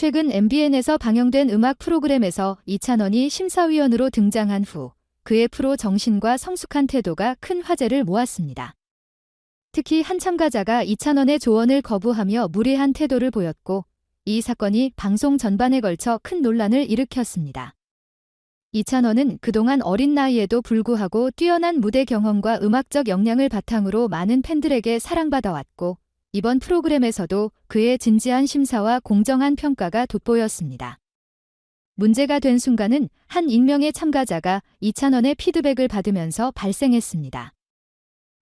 최근 MBN에서 방영된 음악 프로그램에서 이찬원이 심사위원으로 등장한 후 그의 프로 정신과 성숙한 태도가 큰 화제를 모았습니다. 특히 한 참가자가 이찬원의 조언을 거부하며 무례한 태도를 보였고 이 사건이 방송 전반에 걸쳐 큰 논란을 일으켰습니다. 이찬원은 그동안 어린 나이에도 불구하고 뛰어난 무대 경험과 음악적 역량을 바탕으로 많은 팬들에게 사랑받아왔고 이번 프로그램에서도 그의 진지한 심사와 공정한 평가가 돋보였습니다. 문제가 된 순간은 한 익명의 참가자가 이찬원의 피드백을 받으면서 발생했습니다.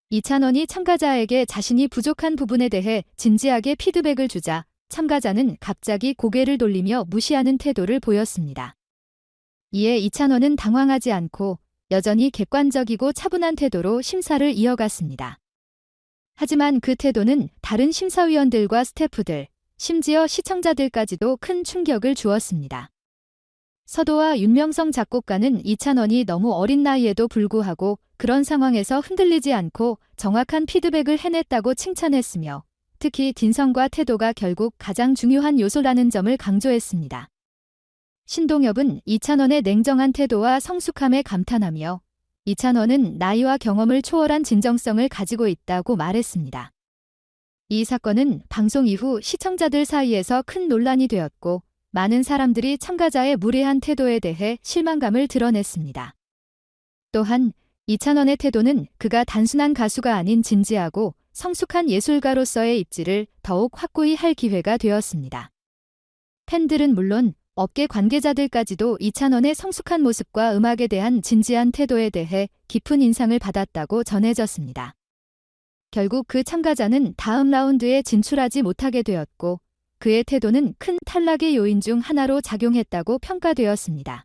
이찬원이 참가자에게 자신이 부족한 부분에 대해 진지하게 피드백을 주자 참가자는 갑자기 고개를 돌리며 무시하는 태도를 보였습니다. 이에 이찬원은 당황하지 않고 여전히 객관적이고 차분한 태도로 심사를 이어갔습니다. 하지만 그 태도는 다른 심사위원들과 스태프들, 심지어 시청자들까지도 큰 충격을 주었습니다. 서도와 윤명성 작곡가는 이찬원이 너무 어린 나이에도 불구하고 그런 상황에서 흔들리지 않고 정확한 피드백을 해냈다고 칭찬했으며 특히 딘성과 태도가 결국 가장 중요한 요소라는 점을 강조했습니다. 신동엽은 이찬원의 냉정한 태도와 성숙함에 감탄하며 이찬원은 나이와 경험을 초월한 진정성을 가지고 있다고 말했습니다. 이 사건은 방송 이후 시청자들 사이에서 큰 논란이 되었고 많은 사람들이 참가자의 무례한 태도에 대해 실망감을 드러냈습니다. 또한 이찬원의 태도는 그가 단순한 가수가 아닌 진지하고 성숙한 예술가로서의 입지를 더욱 확고히 할 기회가 되었습니다. 팬들은 물론 업계 관계자들까지도 이찬원의 성숙한 모습과 음악에 대한 진지한 태도에 대해 깊은 인상을 받았다고 전해졌습니다. 결국 그 참가자는 다음 라운드에 진출하지 못하게 되었고 그의 태도는 큰 탈락의 요인 중 하나로 작용했다고 평가되었습니다.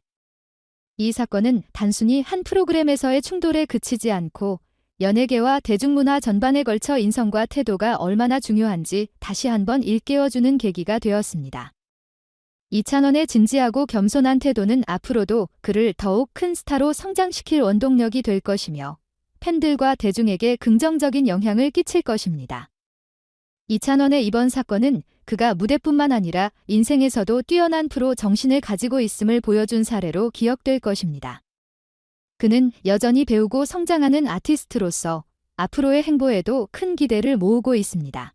이 사건은 단순히 한 프로그램에서의 충돌에 그치지 않고 연예계와 대중문화 전반에 걸쳐 인성과 태도가 얼마나 중요한지 다시 한번 일깨워주는 계기가 되었습니다. 이찬원의 진지하고 겸손한 태도는 앞으로도 그를 더욱 큰 스타로 성장시킬 원동력이 될 것이며 팬들과 대중에게 긍정적인 영향을 끼칠 것입니다. 이찬원의 이번 사건은 그가 무대뿐만 아니라 인생에서도 뛰어난 프로 정신을 가지고 있음을 보여준 사례로 기억될 것입니다. 그는 여전히 배우고 성장하는 아티스트로서 앞으로의 행보에도 큰 기대를 모으고 있습니다.